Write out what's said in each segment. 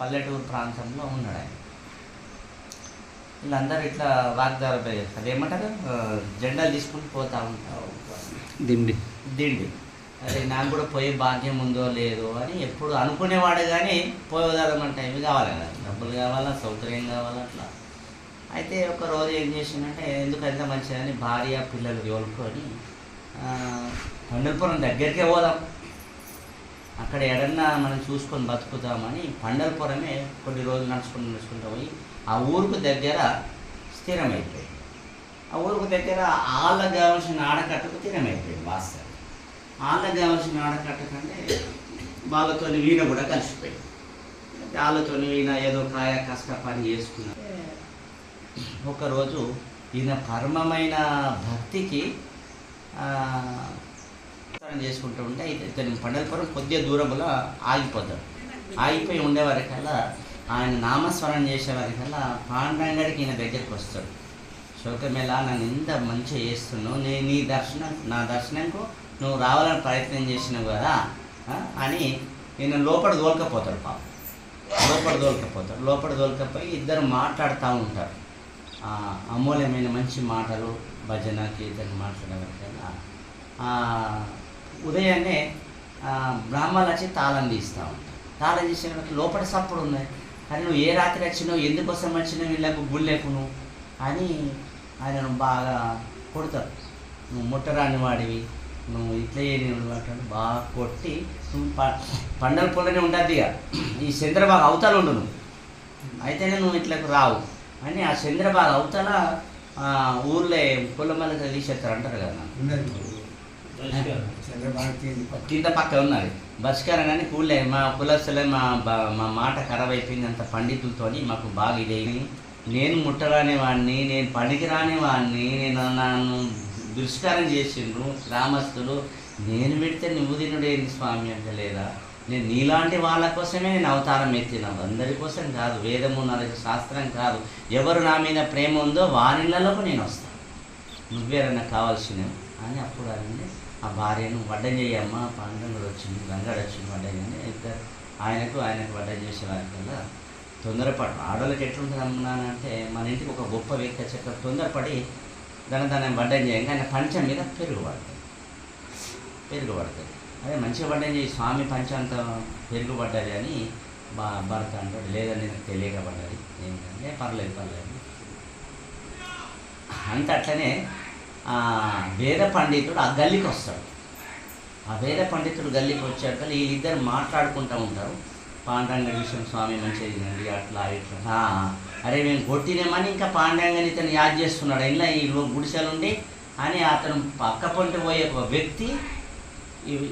పల్లెటూరు ప్రాంతంలో ఉన్నాడు ఆయన. వీళ్ళందరూ ఇట్లా వాగ్దానం చేస్తారు అదేమంటారు ఆ, జెండాలు తీసుకుంటూ పోతా ఉంటారు. దిండి. దిండి. అదే నాకు కూడా పోయే భాగ్యం ఉందో లేదో అని ఎప్పుడు అనుకునేవాడు కానీ పోయేదామంటే ఇవి కావాలి కదా? డబ్బులు కావాలా? సౌకర్యం కావాలా? అట్లా. అయితే ఒక రోజు ఏం చేసిందంటే ఎందుకంత మంచిదని భార్య పిల్లలు తోలుకొని ఆ, పండలపురం దగ్గరికే పోదాం. అక్కడ ఎడన్నా మనం చూసుకొని బతుకుతామని పండలపురమే కొన్ని రోజులు నడుచుకుంటూ నడుచుకుంటూ పోయి ఆ ఊరుకు దగ్గర స్థిరమైపోయింది. ఆ ఊరుకు దగ్గర ఆళ్ళకు కావాల్సిన ఆడకట్టకు స్థిరమైపోయింది వాస్తవం. వాళ్ళకి కావాల్సిన ఆడకట్ట కంటే వాళ్ళతో వీణ కూడా కలిసిపోయింది. వాళ్ళతో ఈయన ఏదో కాయ కష్ట పని చేసుకున్నారు. ఒకరోజు ఈయన పరమమైన భక్తికి ప్రస్థానం చేసుకుంటూ ఉంటే అయితే ఇతని పండలపురం కొద్దిగా దూరంలో ఆగిపోతాడు ఆగిపోయి ఉండేవారికల్లా ఆయన నామస్మరణ చేసేవారికల్లా పాండంగడికి ఈయన దగ్గరికి వస్తాడు. శోకమేళ నన్ను ఇంత మంచిగా చేస్తున్నావు నేను నీ దర్శనం నా దర్శనంకు నువ్వు రావాలని ప్రయత్నం చేసినావు కదా అని నేను లోపల దోలకపోతాడు పాపం. లోపల దోలకపోతాడు. లోపల దోలకపోయి ఇద్దరు మాట్లాడుతూ ఉంటారు. అమూల్యమైన మంచి మాటలు భజన కీర్తన మాట్లాడేవారికల్లా ఉదయాన్నే బ్రాహ్మణులు వచ్చి తాళం తీస్తూ. ఉంటారు తాళం తీసిన లోపల సప్పుడు ఉన్నాయి కానీ నువ్వు ఏ రాత్రి వచ్చినావు? ఎందుకోసం వచ్చినావు? వీళ్ళకు గుళ్ళేకు నువ్వు అని ఆయనను బాగా కొడతారు. నువ్వు ముట్టరాని వాడివి. నువ్వు ఇట్లా చేయని అంటాడు. బాగా కొట్టి నువ్వు పండల పొలనే ఉంటుంది ఇక. ఈ చంద్రబాబు అవతల ఉండు నువ్వు. అయితేనే నువ్వు ఇట్లకు రావు. అని ఆ చంద్రబాబు అవతల ఊర్లో పొలమల్లకి తీసేస్తారు అంటారు కదా. కింద పక్క ఉన్నది బస్కారం కానీ కూలే మా కులస్తులే మా బా- మా మాట ఖరాబ్ అయిపోయింది అంత పండితులతో మాకు బాగా ఇదేమి నేను ముట్టరాని వాడిని నేను పనికి రాని వాడిని నేను నన్ను దుష్కారం చేసిండ్రు గ్రామస్తులు. నేను పెడితే నువ్వు తినుడేంది స్వామి అంటే లేదా? నేను నీలాంటి వాళ్ళ కోసమే నేను అవతారం ఎత్తిన. అందరి కోసం కాదు వేదము నరకు శాస్త్రం కాదు. ఎవరు నా మీద ప్రేమ ఉందో వారిళ్ళలోకి నేను వస్తాను నువ్వేరన్నా కావాల్సినవి అని అప్పుడు అని ఆ భార్యను వడ్డం చేయమ్మ పండుగ వచ్చింది గంగాడు వచ్చింది వడ్డం చేయని అయితే ఆయనకు ఆయనకు వడ్డం చేసే వారికల్లా తొందరపడి ఆడవాళ్ళకి ఎట్లుంటుంది మన ఇంటికి ఒక గొప్ప వ్యక్తి వచ్చాక తొందరపడి దాని దాన్ని వడ్డం చేయంగా ఆయన పంచం మీద పెరుగు పడుతుంది పెరుగు పడుతుంది అదే మంచిగా వడ్డం చేయి స్వామి పంచం అంత పెరుగు పడ్డది అని బా భర్త అంటాడు. లేదని నాకు తెలియక పడ్డది. ఏంటంటే పర్లేదు పర్లేదు. అంత అట్లనే వేద పండితుడు ఆ గల్లీకి వస్తాడు. ఆ వేద పండితుడు గల్లీకి వచ్చాక వీళ్ళిద్దరు మాట్లాడుకుంటూ ఉంటారు. పాండాంగ విషయం స్వామి మంచిది తినండి అట్లా ఇట్లా. అరే మేము కొట్టినామని ఇంకా పాండాంగని ఇతను యాద్ చేస్తున్నాడు. ఇలా ఈ గుడిసెలుండి అని అతను పక్క పంట పోయే ఒక వ్యక్తి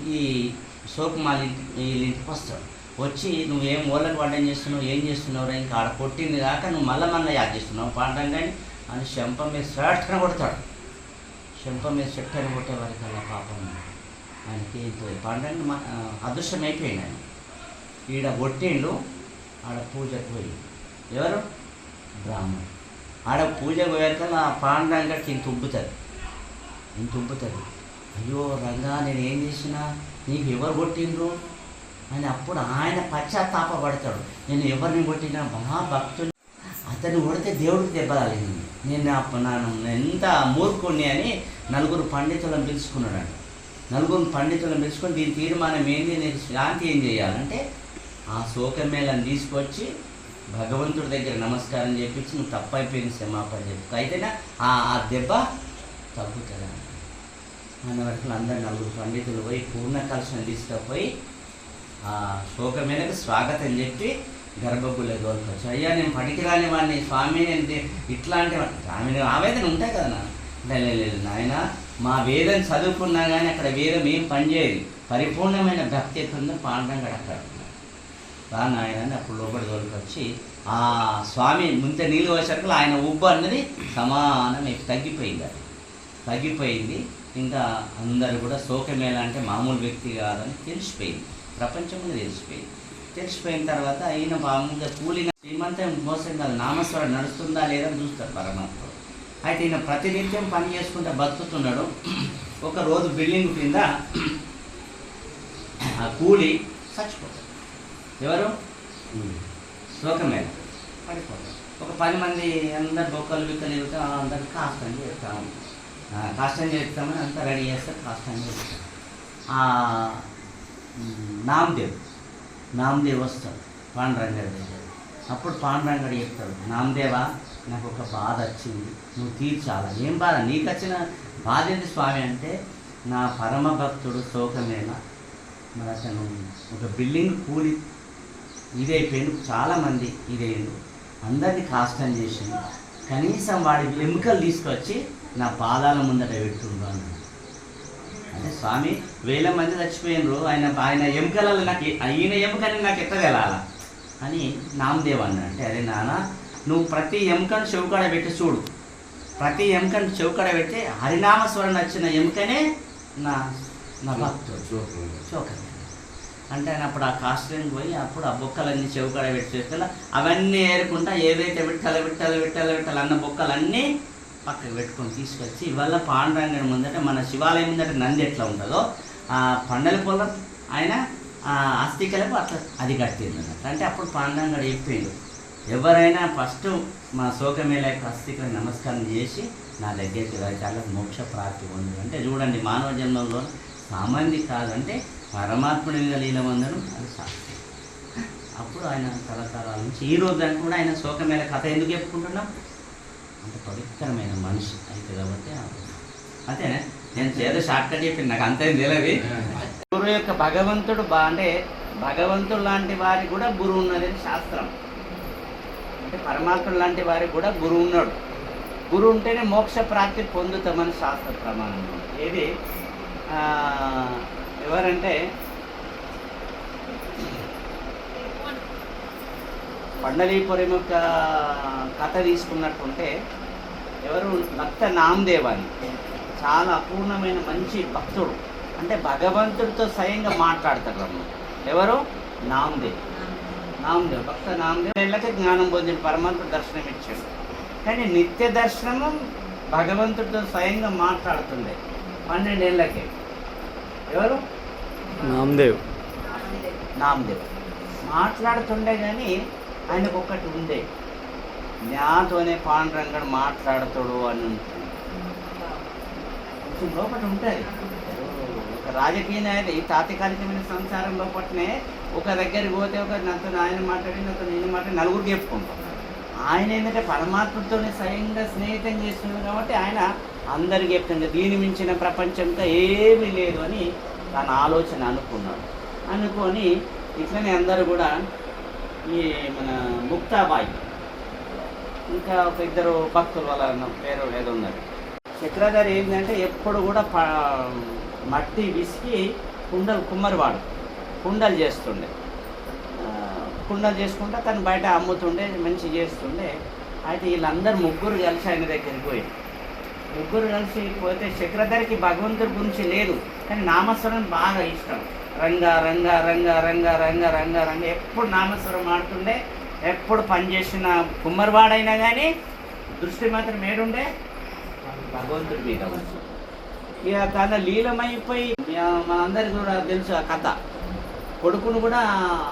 ఈ- సోకుమాల ఇంటి ఇంటికి వస్తాడు. వచ్చి నువ్వేం ఓళ్ళకి వడ్డం చేస్తున్నావు ఏం చేస్తున్నావు ఇంకా ఆడ కొట్టింది కాక నువ్వు మళ్ళా మళ్ళీ యాద్ చేస్తున్నావు. పాండంగాని అని శంప మీద షర్ట్ని కొడతాడు. శంప మీద చెట్టని కొట్టే వారికి అలా పాపం ఆయనకి పండుగ అదృష్టం అయిపోయింది ఆయన. ఈడ కొట్టిండు ఆడ పూజకు పోయి ఎవరు? బ్రాహ్మణుడు. ఆడ పూజకు పోయాకల్లా ఆ పాండంగడికి ఇంత ఉబ్బుతుంది ఇంత ఉబ్బుతుంది అయ్యో రంగా నేను ఏం చేసినా నీకు ఎవరు కొట్టిండ్రు? అని అప్పుడు ఆయన పశ్చాత్తాపడతాడు నేను ఎవరిని కొట్టినా మహాభక్తులు అతను కొడితే దేవుడికి దెబ్బ తగిలింది. నేను నా నాను ఎంత మూర్ఖుణ్ణి అని నలుగురు పండితులను పిలుచుకున్నాడు నలుగురు పండితులను పిలుచుకొని దీని తీర్మానం ఏంది నేను శాంతి ఏం చేయాలంటే ఆ శోకమేళను తీసుకొచ్చి భగవంతుడి దగ్గర నమస్కారం చేపించి నువ్వు తప్పైపోయింది క్షమాపణ చెప్పు అయితేనా? ఆ ఆ దెబ్బ తగ్గుతుంది? అన్న వరకు అందరు నలుగురు పండితులు పోయి పూర్ణ కలశం తీసుకుపోయి ఆ శోకమేళకు స్వాగతం చెప్పి గర్భగుళ్ళ దోలుకోవచ్చు అయ్యా నేను పనికిరాని వాడిని స్వామి నేను ఇట్లాంటి ఆమె ఆవేదన ఉంటాయి కదా నా. లే- లేదు నాయన మా వేదం చదువుకున్నా కానీ అక్కడ వేదం ఏం పనిచేయదు పరిపూర్ణమైన భక్తి ఎట్లుందో పాండం అక్కడ రా నాయన అని అప్పుడు లోపల తోలుకొచ్చి ఆ స్వామి ముంత నీళ్ళు వచ్చాక ఆయన ఉబ్బు అన్నది సమానం తగ్గిపోయింది అది. తగ్గిపోయింది. ఇంకా అందరూ కూడా శోకమేళ అంటే మామూలు వ్యక్తి కాదని తెలిసిపోయింది. ప్రపంచంలో తెలిసిపోయింది. తెలిసిపోయిన తర్వాత ఈయన మామూలుగా కూలిన శ్రీమంతం మోసం కాదు నామస్వరం నడుస్తుందా లేదా అని చూస్తారు పరమాత్మ. అయితే ఈయన ప్రతినిత్యం పని చేసుకుంటే బతుకుతున్నాడు. ఒక రోజు బిల్డింగ్ కింద ఆ కూలి చచ్చిపోతాడు. ఎవరు? శోకమేళ. పడిపోతాడు. ఒక పది మంది అందరు బొక్కలు బిక్కలు ఇవ్వటం అందరికి కాష్టం చేస్తాము కాష్టం చేస్తామని అంతా రెడీ చేస్తే కాష్టం చేస్తాం నామదేవ్ నామదేవ్ వస్తాడు పాండరంగడి దగ్గర. అప్పుడు పాండరంగడి చెప్తాడు నామదేవా నాకు ఒక బాధ వచ్చింది నువ్వు తీర్చాలా? ఏం బాధ? నీకు వచ్చిన బాధ ఏంటి స్వామి అంటే నా పరమ భక్తుడు శోకమేళ మరి అతను ఒక బిల్డింగ్ కూలి ఇదైపోయింది చాలామంది ఇదైండు అందరినీ కాష్టం చేసిండు కనీసం వాడి ఎముకలు తీసుకొచ్చి నా పాదాల ముందట పెట్టుండ్రు అన్నాడు అంటే స్వామి వేల మంది చచ్చిపోయినరు. ఆయన ఆయన ఎముకలలో నాకు ఈయన ఎముకని నాకు ఎట్ట తెలాల అని నామదేవ్ అన్నాడు. అంటే అరే నాన్న నువ్వు ప్రతి ఎముకను చెవుకాడ పెట్టి చూడు. ప్రతి ఎముకను చెవుకాడ పెట్టి హరినామస్వరణ వచ్చిన ఎముకనే నా నా భక్తుడు. చోకర్ అంటే ఆయన అప్పుడు ఆ కాస్ట్యూమ్ పోయి అప్పుడు ఆ బొక్కలన్నీ చెవుకాడ పెట్టి చేస్తే అవన్నీ ఏరుకుంటా ఏదైతే విట్టాల విట్టాల విట్టాల విట్టాల అన్న బొక్కలన్నీ పక్కకు పెట్టుకొని తీసుకొచ్చి ఇవాళ పాండురంగడి ముందట మన శివాలయం ముందట నంది ఎట్లా ఉంటుందో ఆ పండల పొలం ఆయన ఆ అస్థికలకు అట్లా అది కట్టింది అన్నట్టు అంటే అప్పుడు పాండురంగడు చెప్పిండు ఎవరైనా ఫస్ట్ మా శోకమేళ యొక్క అస్థికలకు నమస్కారం చేసి నా దగ్గరికి చాలా మోక్ష ప్రాప్తి ఉంది అంటే చూడండి మానవ జన్మంలో సామాన్య కాదు అంటే పరమాత్ముడి లీలమందరం అది శాస్త్రం అప్పుడు ఆయన తరతరాల నుంచి ఈ రోజు కూడా ఆయన శోకమేళ కథ ఎందుకు చెప్పుకుంటున్నాం? అంత పవిత్రమైన మనిషి అయితే కాబట్టి అంతేనా? నేను ఏదో షార్ట్ కట్ చెప్పింది నాకు అంతేం తెలియదు. గురువు యొక్క భగవంతుడు బా అంటే భగవంతుడు లాంటి వారికి కూడా గురువు ఉన్నది అని శాస్త్రం. అంటే పరమాత్ముడు లాంటి వారికి కూడా గురువు ఉన్నాడు. గురువు ఉంటేనే మోక్ష ప్రాప్తి పొందుతామని శాస్త్ర ప్రమాణం. ఏది? ఎవరంటే పండలీపురం యొక్క కథ తీసుకున్నట్టుంటే ఎవరు భక్త నామదేవ్ అని చాలా అపూర్ణమైన మంచి భక్తుడు. అంటే భగవంతుడితో స్వయంగా మాట్లాడతారు అన్నమాట ఎవరు? నామదేవ్. నామదేవ్ భక్త నామదేవ్. ఏళ్ళకి జ్ఞానం పొందిన పరమాత్మ దర్శనం ఇచ్చాడు కానీ నిత్య దర్శనము భగవంతుడితో స్వయంగా మాట్లాడుతుండే. పన్నెండేళ్ళకి ఎవరు? నామదేవ్. నామదేవ్. మాట్లాడుతుండే కానీ ఆయనకు ఒకటి ఉండే నాతోనే పాండురంగడు మాట్లాడతాడు అని ఉంటుంది. కొంచెం లోపల ఉంటుంది. ఒక రాజకీయ నాయకుడు ఈ తాత్కాలికమైన సంసారం లోపలనే ఒక దగ్గరికి పోతే ఒక నాతో ఆయన మాట్లాడి నాతో నేను మాట్లాడి నలుగురు చెప్పుకుంటాం. ఆయన ఏంటంటే పరమాత్మతోనే స్వయంగా స్నేహితం చేస్తున్నాడు కాబట్టి ఆయన అందరికి చెప్తుండే దీని మించిన ప్రపంచంతో ఏమీ లేదు అని తన ఆలోచన అనుకున్నాడు. అనుకొని ఇట్లనే అందరూ కూడా ఈ మన ముక్తాబాయి. ఇంకా ఒక ఇద్దరు భక్తులు వాళ్ళ పేరు ఏదో ఉన్నారు చక్రధారి ఏంటంటే ఎప్పుడు కూడా ప మట్టి విసికి కుండలు కుమ్మరివాడు కుండలు చేస్తుండే. కుండలు చేసుకుంటే తను బయట అమ్ముతుండే మంచి చేస్తుండే. అయితే వీళ్ళందరూ ముగ్గురు కలిసి ఆయన దగ్గరికి పోయి ముగ్గురు కలిసి పోతే చక్రధరికి భగవంతుడి గురించి లేదు కానీ నామస్వరం బాగా ఇష్టం. రంగ రంగ రంగ రంగ రంగ రంగ రంగ. ఎప్పుడు నామస్వరం ఆడుతుండే ఎప్పుడు పనిచేసిన కుమ్మరివాడైనా కానీ దృష్టి మాత్రం ఏడుండే? భగవంతుడి మీద. ఇక తన లీలమైపోయి మనందరికీ కూడా తెలుసు ఆ కథ. కొడుకును కూడా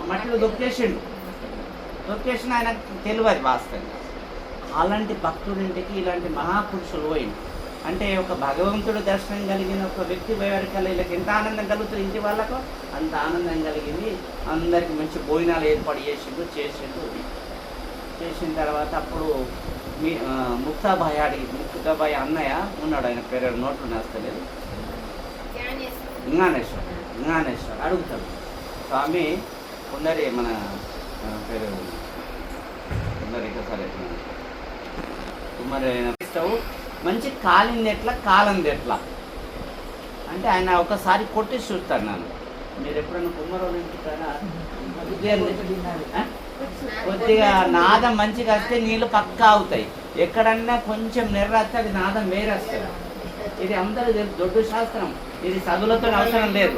మట్టిలో దొక్కేసిండు. దొక్కేసిన ఆయన తెలియదు వాస్తవంగా. అలాంటి భక్తుడింటికి ఇలాంటి మహాపురుషులు పోయింది అంటే ఒక భగవంతుడు దర్శనం కలిగిన ఒక వ్యక్తి పోయేవారికల్లా వీళ్ళకి ఎంత ఆనందం కలుగుతుంది ఇంటి వాళ్ళకు? అంత ఆనందం కలిగింది. అందరికి మంచి భోజనాలు ఏర్పాటు చేసిండు చేసిండు. చేసిన తర్వాత అప్పుడు మీ ముక్తాబాయి అడిగి ముక్తాబాయి అన్నయ్య ఉన్నాడు ఆయన పేరు నోట్లు నేస్తలేదు జ్ఞానేశ్వర్ జ్ఞానేశ్వర్ అడుగుతాడు. స్వామి ఉన్నది మన పేరు ఇంకా సరే మరి స్టవ్ మంచి కాలింది ఎట్లా కాలంది ఎట్లా అంటే ఆయన ఒకసారి కొట్టి చూస్తాడు నన్ను. మీరు ఎప్పుడైనా కుమ్మరోళ్ళు ఇంటికాడ ఆ? కొద్దిగా నాదం మంచిగా వస్తే నీళ్ళు పక్కా అవుతాయి. ఎక్కడన్నా కొంచెం నెర్ర వస్తే అది నాదం వేరే వస్తుంది. ఇది అందరూ తెలుసు దొడ్డు శాస్త్రం. ఇది చదువులతో అవసరం లేదు.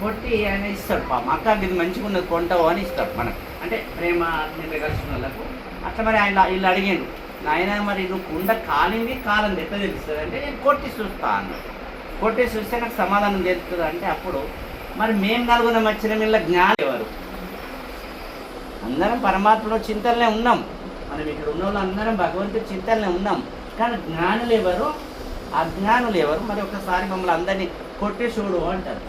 కొట్టి ఆయన ఇస్తాడు పాపం. అక్క ఇది మంచిగా ఉన్నది కొంటావు అని ఇస్తాడు మనకు. అంటే ప్రేమ కలిసిన వాళ్ళకు. అట్లా మరి ఆయన వీళ్ళు అడిగాడు నాయన మరి నువ్వు కుండ కాలింది కాలం ఎట్లా తెలుస్తుంది? అంటే నేను కొట్టి చూస్తా అన్నాడు కొట్టి చూస్తే నాకు సమాధానం తెలుస్తుంది. అంటే అప్పుడు మరి మేము నలుగురం వచ్చిన వీళ్ళ జ్ఞానం ఎవరు? అందరం పరమాత్మలో చింతనలే ఉన్నాం. మనం ఇక్కడ ఉన్న వాళ్ళు అందరం భగవంతుడి చింతనలే ఉన్నాం. కానీ జ్ఞానులు ఎవరు? అజ్ఞానులు ఎవరు? మరి ఒకసారి మమ్మల్ని అందరినీ కొట్టి చూడు అంటారు.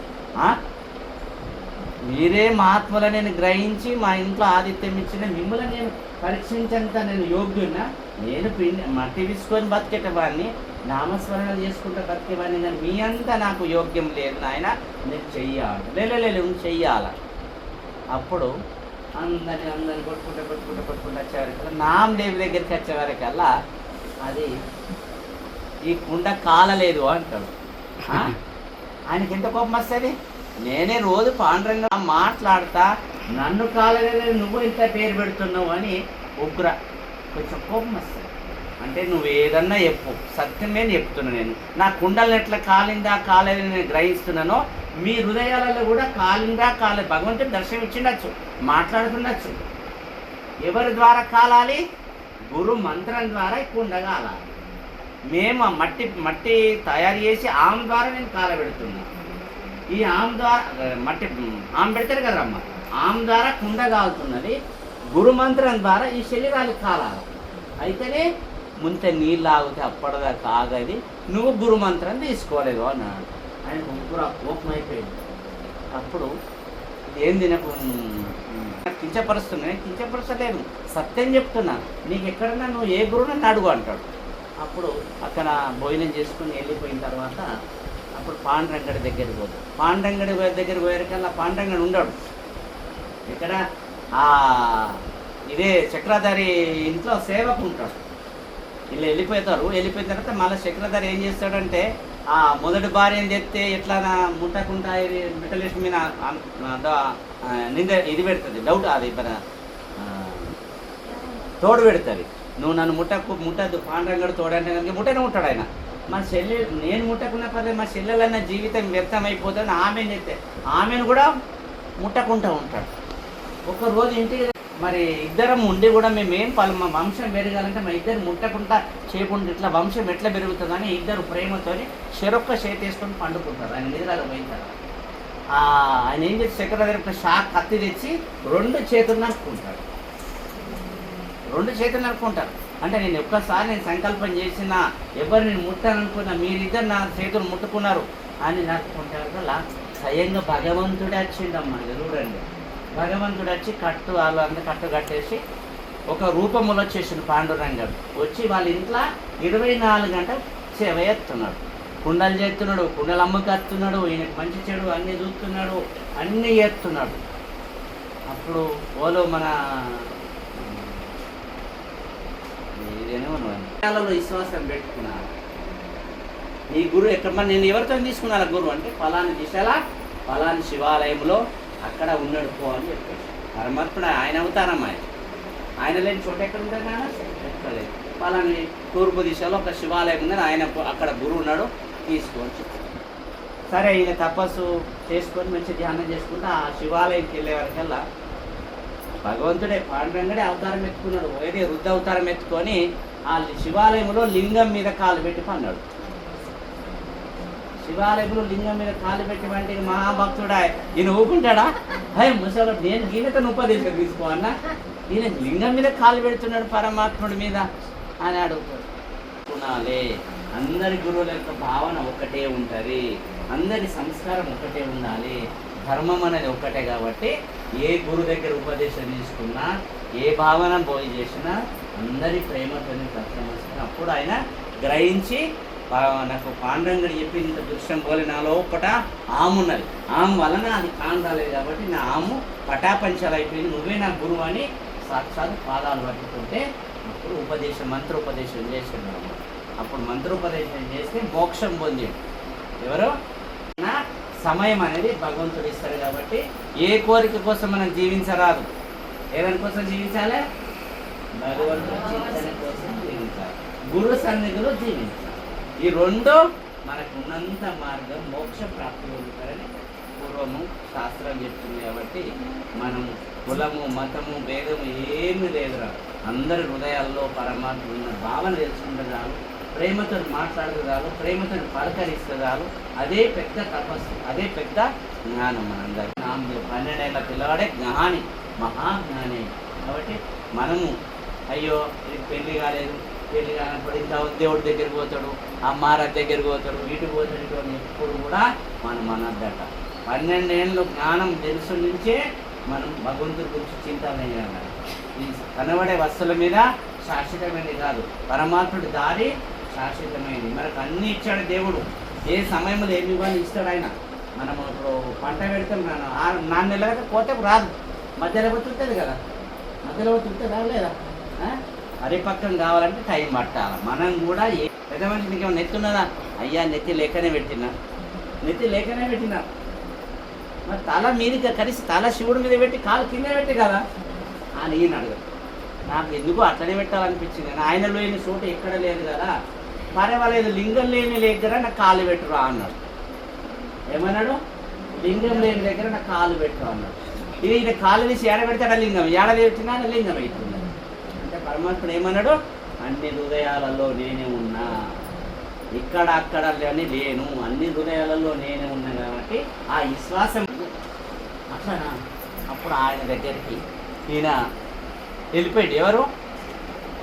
మీరే మహాత్ముల నేను గ్రహించి మా ఇంట్లో ఆదిత్యం ఇచ్చిన మిమ్మల్ని నేను పరీక్షించంత నేను యోగ్యున్నా నేను పిండి మట్టి తీసుకొని బతికేటవాడిని నామస్మరణ చేసుకుంటే బతికేవాడిని కానీ మీ అంతా నాకు యోగ్యం లేదు నాయన. నేను చెయ్యాలి. లేదు నువ్వు చెయ్యాల? అప్పుడు అందరిని అందరిని కొట్టుకుంటే కొట్టుకుంటే కొట్టుకుంటే వచ్చేవారికల్లా నామదేవి దగ్గరికి వచ్చేవారికల్లా అది ఈ కుండ కాలలేదు అంటాడు. ఆయనకి ఎంత కోపం వస్తుంది? నేనే రోజు పాండ్రంగా మాట్లాడతా నన్ను కాలనే నువ్వు ఇంత పేరు పెడుతున్నావు అని ఉగ్ర కొంచెం కోపం వస్తుంది. అంటే నువ్వు ఏదన్నా చెప్పు. సత్యమే చెప్తున్నా నేను. నా కుండలను ఎట్లా కాలిందా కాలేదని నేను గ్రహిస్తున్నానో మీ హృదయాలలో కూడా కాలిందా కాలేదు. భగవంతుడు దర్శనం ఇచ్చిండొచ్చు మాట్లాడుతుండొచ్చు. ఎవరి ద్వారా కాలాలి? గురు మంత్రం ద్వారా ఈ కుండ కాలాలి. మేము ఆ మట్టి మట్టి తయారు చేసి ఆమె ద్వారా నేను కాలబెడుతున్నాను ఈ ఆమె ద్వారా మట్టి ఆమె పెడతారు కదమ్మా ఆమె ద్వారా కుండ కాలుతున్నది. గురు మంత్రం ద్వారా ఈ శరీరాలు కాలాలి. అయితేనే ముంత నీళ్ళు ఆగితే అప్పటిదాకా ఆగది నువ్వు గురు మంత్రం తీసుకోలేదు అన్నాడు. ఆయన ముగ్గురు కోపం అయిపోయింది అప్పుడు ఏం తినకు కించపరుస్తున్నా నేను కించపరచలేదు సత్యం చెప్తున్నా. నీకు ఎక్కడన్నా నువ్వు ఏ గురువు నన్ను అడుగు అంటాడు. అప్పుడు అక్కడ భోజనం చేసుకుని వెళ్ళిపోయిన తర్వాత అప్పుడు పాండ్రంగడి దగ్గరికి పోతాడు పాండ్రంగడి దగ్గరికి పోయేకల్లా పాండ్రంగడి ఉండడు. ఇక్కడ ఆ ఇదే చక్రధారి ఇంట్లో సేవకు ఉంటాడు. వీళ్ళు వెళ్ళిపోతారు. వెళ్ళిపోయిన తర్వాత మళ్ళీ చక్రధారి ఏం చేస్తాడంటే ఆ మొదటి భార్యని చెప్తే ఎట్లా ముట్టకుండా ఇది మెటలిస్ట్ మీద నింద ఇది పెడుతుంది. డౌట్ అది మన తోడు పెడుతుంది. నువ్వు నన్ను ముట్టకు ముట్టద్దు. పాండ్రంగడు తోడంటే కనుక ముట్టనే ఉంటాడు ఆయన. మా చెల్లె నేను ముట్టకున్న పర్లేదు మా చెల్లెలన్న జీవితం వ్యర్థం అయిపోతుంది ఆమెను చెప్తే ఆమెను కూడా ముట్టకుంటూ ఉంటాడు. ఒక రోజు ఇంటికి మరి ఇద్దరం ఉండి కూడా మేమేం పలు మా వంశం పెరగాలంటే మా ఇద్దరు ముట్టకుండా చేయకుండా ఇట్లా వంశం ఎట్లా పెరుగుతుందని ఇద్దరు ప్రేమతోని చెరొక్క చేతి వేసుకొని పండుకుంటారు. ఆయన నిద్రలో పోయిన తర్వాత. ఆయన ఏం చేసి చక్ర దగ్గర షాక్ కత్తి తెచ్చి రెండు చేతులు నరుక్కుంటాడు రెండు చేతులు నరుక్కుంటారు. అంటే నేను ఒక్కసారి నేను సంకల్పం చేసిన ఎవరు నేను ముట్టాననుకున్నా మీరిద్దరు నా చేతులు ముట్టుకున్నారు అని నాకు కదా. స్వయంగా భగవంతుడే వచ్చిండమ్మా చూడండి. భగవంతుడు వచ్చి కట్టు వాళ్ళు అంతా కట్టు కట్టేసి ఒక రూపములు వచ్చేసిండు పాండురంగడు వచ్చి వాళ్ళ ఇంట్లో ఇరవై నాలుగు గంటలు సేవ చేస్తున్నాడు. కుండలు చేస్తున్నాడు కుండలు అమ్ముకత్తున్నాడు ఈయనకు మంచి చెడు అన్నీ చూస్తున్నాడు అన్నీ చేస్తున్నాడు. అప్పుడు ఓలో మన ఇదేనో విశ్వాసం పెట్టుకున్నాను ఈ గురువు ఎక్కడ మరి నేను ఎవరితో తీసుకున్నాను గురువు అంటే ఫలాని దిశల ఫలాని శివాలయంలో అక్కడ ఉన్నాడు పో అని చెప్పాడు పరమాత్ముడు ఆయన అవతారం ఆయన. ఆయన లేని చోట ఎక్కడ ఉంటాడు నాన్న? ఎక్కలేదు ఫలాని తూర్పు దిశలో ఒక శివాలయం ఉందని ఆయన అక్కడ గురువు ఉన్నాడు తీసుకోవచ్చు సరే ఈయన తపస్సు చేసుకొని మంచి ధ్యానం చేసుకుంటే ఆ శివాలయంకి వెళ్ళే వరకల్లా భగవంతుడే పాండురంగడే అవతారం ఎత్తుకున్నాడు. ఏది? రుద్ర అవతారం ఎత్తుకొని ఆ శివాలయంలో లింగం మీద కాలు పెట్టి పన్నాడు. శివాలయంలో లింగం మీద కాలు పెట్టి అంటే మహాభక్తుడా ఈయన ఊకుంటాడా? హై ముసలు నేను గీతను ఉపదేశం తీసుకో అన్న. ఈయన లింగం మీద కాలు పెడుతున్నాడు పరమాత్ముడి మీద అని అడుగుతాడు. అందరి గురువుల యొక్క భావన ఒకటే ఉంటుంది. అందరి సంస్కారం ఒకటే ఉండాలి. ధర్మం అనేది ఒకటే కాబట్టి ఏ గురు దగ్గర ఉపదేశం తీసుకున్నా ఏ భావన పోయి చేసినా అందరి ప్రేమతోనే ప్రశ్న అప్పుడు ఆయన గ్రహించి నాకు పాండురంగడు చెప్పి ఇంత దృశ్యం పోలే నా లోపట ఆము ఉన్నది. ఆమె వలన అది కాండాలేదు కాబట్టి నా ఆము పటాపంచాలు అయిపోయింది. నువ్వే నా గురువు అని సాక్షాత్ పాదాలు పట్టుకుంటే అప్పుడు ఉపదేశం మంత్రోపదేశం చేసాడు అప్పుడు మంత్రోపదేశం చేస్తే మోక్షం పొందాడు. ఎవరు? నా సమయం అనేది భగవంతుడు ఇస్తాడు కాబట్టి ఏ కోరిక కోసం మనం జీవించరాదు. ఏదాని కోసం జీవించాలి? భగవంతుడు చింతన కోసం జీవించాలి. గురు సన్నిధిలో జీవించాలి. ఈ రెండో మనకు ఉన్నంత మార్గం మోక్ష ప్రాప్తి పొందుతారని పూర్వము శాస్త్రం చెప్తుంది కాబట్టి మనం కులము మతము భేదము ఏమీ లేదురా. అందరి హృదయాల్లో పరమాత్మ ఉన్న భావన తెలుసుకుంటే చాలు. ప్రేమతో మాట్లాడగలగాలి ప్రేమతో పలకరిస్తే అదే పెద్ద తపస్సు అదే పెద్ద జ్ఞానం మనందరికీ నామదేవ్ పన్నెండేళ్ళ పిల్లవాడే జ్ఞాని మహాజ్ఞాని. కాబట్టి మనము అయ్యో పెళ్ళి కాలేదు. పెళ్ళి కానప్పుడు ఇంత దేవుడి దగ్గరికి పోతాడు అమ్మార దగ్గరికి పోతాడు వీటికి పోతాడు ఎప్పుడు కూడా మనం అనద్దట. పన్నెండేళ్ళు జ్ఞానం తెలుసు నుంచే మనం భగవంతుడి గురించి చింతన చేయాలి. కనబడే వస్తువుల మీద శాశ్వతమైనది కాదు. పరమాత్ముడి దారి శాశ్వతమైనది మనకు అన్ని ఇచ్చాడు దేవుడు. ఏ సమయంలో ఏమి ఇవ్వాలి ఇస్తాడు ఆయన. మనం ఇప్పుడు పంట పెడతాం మనం నాలుగు నెలలకు పోతే రాదు. మధ్యలో పోతుంటుంది కదా. మధ్యలో పోతుంటుందా లేదా ఆ? పరిపక్వం కావాలంటే టైం పట్టాలి. మనం కూడా ఏ పెద్ద మనిషి నీకు ఏమైనా నెత్తి ఉన్నదా అయ్యా నెత్తి లేకనే పెట్టినా. నెత్తి లేకనే పెట్టినా. మరి తల మీద కలిసి తల శివుడి మీద పెట్టి కాలు కింద పెట్టి కదా? అని ఈయన అడగదు నాకు ఎందుకు అట్లనే పెట్టాలనిపించింది. ఆయన లేని చోట ఎక్కడ లేదు కదా? పర్వాలేదు లింగం లేని దగ్గర నాకు కాలు పెట్టురా అన్నాడు. ఏమన్నాడు? లింగం లేని దగ్గర నాకు కాలు పెట్టు అన్నాడు. ఇది ఈయన కాలు తీసి ఏడ పెడతాడా లింగం? ఏడ పెట్టినా లింగం అవుతుంది అంటే పరమాత్ముడు ఏమన్నాడు? అన్ని హృదయాలలో నేనే ఉన్నా. ఇక్కడ అక్కడ అని లేను. అన్ని హృదయాలలో నేనే ఉన్నా కాబట్టి ఆ విశ్వాసం అట్లా అప్పుడు ఆయన దగ్గరికి ఈయన వెళ్ళిపోయాడు. ఎవరు?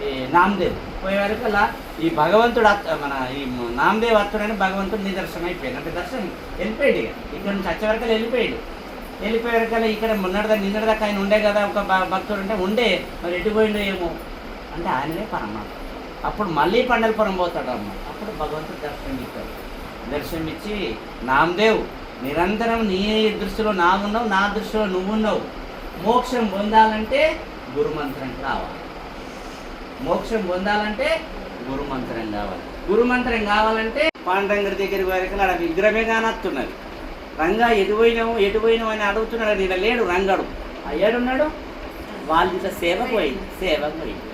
ఈ నామదేవ్. పోయేవరకల్లా ఈ భగవంతుడు అత్త- మన ఈ నామదేవ్ అత్తుడని భగవంతుడు నిదర్శనం అయిపోయాడు అంటే దర్శనం వెళ్ళిపోయాడు ఇక. ఇక్కడ నుంచి వచ్చే వరకు వెళ్ళిపోయాడు. వెళ్ళిపోయే వరకల్లా ఇక్కడ మొన్నటిదా నిన్నటిదాకా ఆయన ఉండే కదా ఒక భక్తుడు అంటే ఉండే. మరి ఎట్టిపోయిండో ఏమో. అంటే ఆయననే పరమాత్మ. అప్పుడు మళ్ళీ పండలపురం పోతాడు అమ్మ. అప్పుడు భగవంతుడు దర్శనం ఇస్తాడు. దర్శనం ఇచ్చి నామదేవ్ నిరంతరం నీ దృష్టిలో నాగున్నావు నా దృష్టిలో నువ్వు ఉన్నావు మోక్షం పొందాలంటే గురుమంత్రం కావాలి మోక్షం పొందాలంటే గురుమంత్రం కావాలి. గురుమంత్రం కావాలంటే పాండరంగడి దగ్గర వరకు ఆడ విగ్రహమే కానత్తున్నది. రంగా ఎటు ఎటుపోయినావు అని అడుగుతున్నాడు నేను లేడు రంగడు. అయ్యాడున్నాడు వాళ్ళు ఇట్లా సేవకు పోయింది సేవకు పోయింది.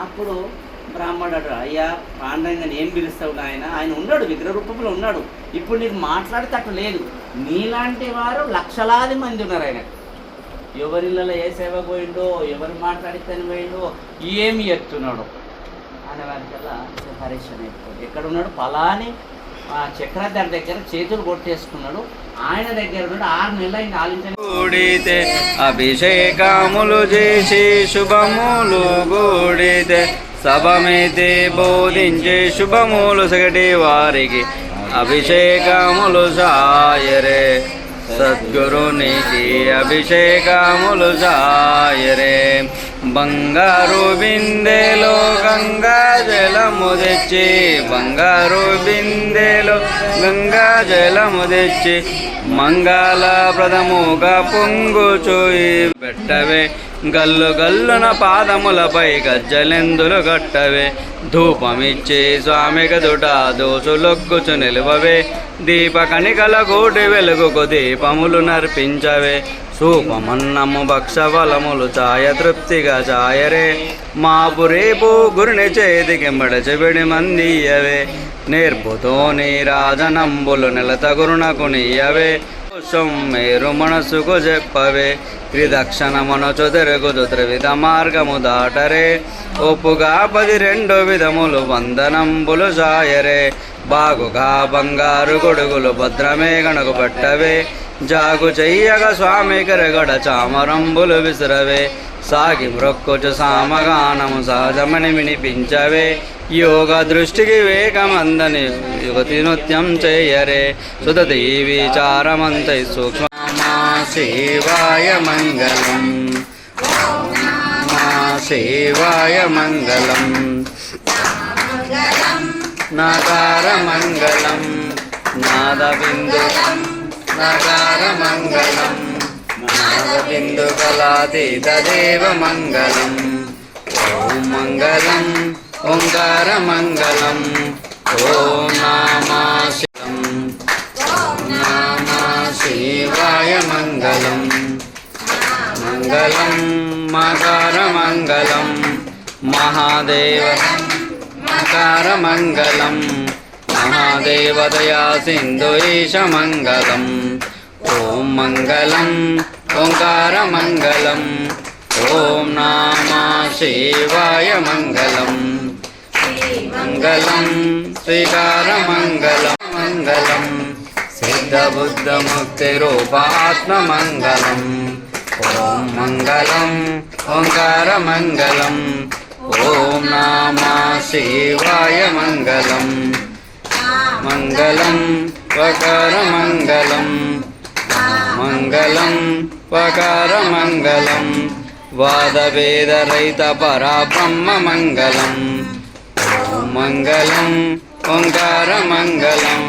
అప్పుడు బ్రాహ్మణుడు అయ్యా పాండరంగని ఏం పిలుస్తావు ఆయన ఆయన ఉన్నాడు విగ్రహ రూపంలో ఉన్నాడు. ఇప్పుడు నీకు మాట్లాడితే లేదు. నీలాంటి వారు లక్షలాది మంది ఉన్నారు ఆయన ఎవరిళ్ళలో ఏ సేవ పోయిండో ఎవరు మాట్లాడితే పోయిండో ఏమి ఎత్తున్నాడు అనే వారికల్లా పరీక్షణ అయిపోయింది ఎక్కడ ఉన్నాడు పలాని ఆ దగ్గర చేతులు కొట్టేసుకున్నాడు. ఆయన దగ్గర ఉన్నాడు. ఆరు నెలలు ఆయన ఆలించని. గూడితే అభిషేకములు చేసి శుభములు గూడితే సభమైతే బోధించే శుభములు సగటి వారికి అభిషేకములు సాయరే. సద్గురునికి అభిషేకములు సాయరే బంగారు బిందెలో గంగా జలము తెచ్చి బంగారు బిందెలో గంగా జలము తెచ్చి మంగళప్రదముగా పొంగుచూయి పెట్టవే గల్లు గల్లున పాదములపై గజ్జలెందులు కట్టవే. ధూపమిచ్చే స్వామి గదుట దోసులొగ్గుచు నిలువవే. దీపకణికల కోటి వెలుగుకు దీపములు నర్పించవే. సూపమన్నము భక్షఫలములు చాయ తృప్తిగా చాయరే మాపు రేపు గురిని చేతికి మడచెబిడి మందియవే. నేర్పుతో నీ రాజనంబులు నిలత గురునకు నీయవే. కోసం మనసుకు చెప్పవే త్రిదక్షణ మనచు తిరుగుదు త్రివిధ మార్గము దాటరే ఒప్పుగా పది రెండు విధములు వందనంబులు సాయరే బాగుగా బంగారు గొడుగులు భద్రమే గణకు పట్టవే జాగు చెయ్యగ స్వామి కరగడ చామరంబులు విసురవే సాగి మ్రొక్కుచు సామగానము సహజమని వినిపించవే యోగ దృష్టికి వేగమందని యువతి నృత్యం చేయరే సుదతి విచారమంతై సూక్ష్మ శివాయ మంగళం మా శివాయ మంగళం నకార మంగళం నాద బిందు నకార మంగళం నాద బిందు కళాతీత దేవ మంగళం ఓం మంగళం ఓంకార మంగళం ఓం నామా శివం నామా శివాయ మంగళం. మంగళం మకర మంగళం మహాదేవ మకర మంగళం మహాదేవదయా సింధు ఈశ మంగళం. ఓం మంగళం ఓంకార మంగళం ఓం నామా శివాయ మంగళం మంగళం. శ్రీకార మంగళం మంగళం. సిద్ధ బుద్ధ ముక్తి రూపాత్మ మంగళం ఓం మంగళం. ఓంకారమంగళం ఓం నామ శివాయ మంగళం మంగళం